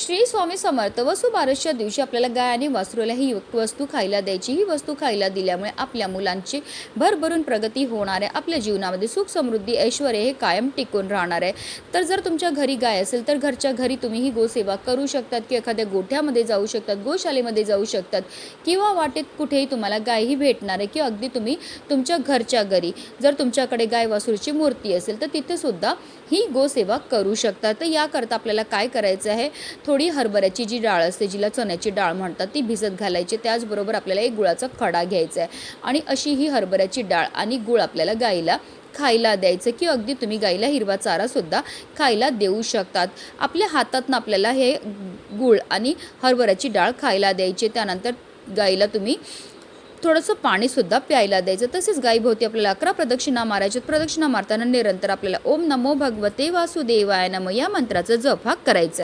श्री स्वामी समर्थ वसुबारसच्या दिवशी आपल्याला गाय आणि वासरूला ही वस्तू खायला द्यायची. ही वस्तू खायला दिल्यामुळे आपल्या मुलांची भरभरून प्रगती होणार आहे. आपल्या जीवनामध्ये सुख समृद्धी ऐश्वर हे कायम टिकून राहणार आहे. तर जर तुमच्या घरी गाय असेल तर घरच्या घरी तुम्ही ही गोसेवा करू शकतात की एखाद्या गोठ्यामध्ये जाऊ शकतात गोशालेमध्ये जाऊ शकतात किंवा वाटेत कुठेही तुम्हाला गायही भेटणार आहे किंवा अगदी तुम्ही तुमच्या घरच्या घरी जर तुमच्याकडे गाय वासरूची मूर्ती असेल तर तिथेसुद्धा ही गोसेवा करू शकतात. तर याकरता आपल्याला काय करायचं आहे? थोडी हरभऱ्याची जी डाळ असते जिला चण्याची डाळ म्हणतात ती भिजत घालायची. त्याचबरोबर आपल्याला एक गुळाचा खडा घ्यायचा आहे आणि अशी ही हरभऱ्याची डाळ आणि गुळ आपल्याला गाईला खायला द्यायचं की अगदी तुम्ही गाईला हिरवा चारासुद्धा खायला देऊ शकतात. आपल्या हातातनं आपल्याला हे गुळ आणि हरभऱ्याची डाळ खायला द्यायची. त्यानंतर गाईला तुम्ही थोडंसं पाणीसुद्धा प्यायला द्यायचं. तसेच गाईभोवती आपल्याला अकरा प्रदक्षिणा मारायच्यात. प्रदक्षिणा मारताना निरंतर आपल्याला ओम नमो भगवते वासुदेवाय नम या मंत्राचा जप हा करायचा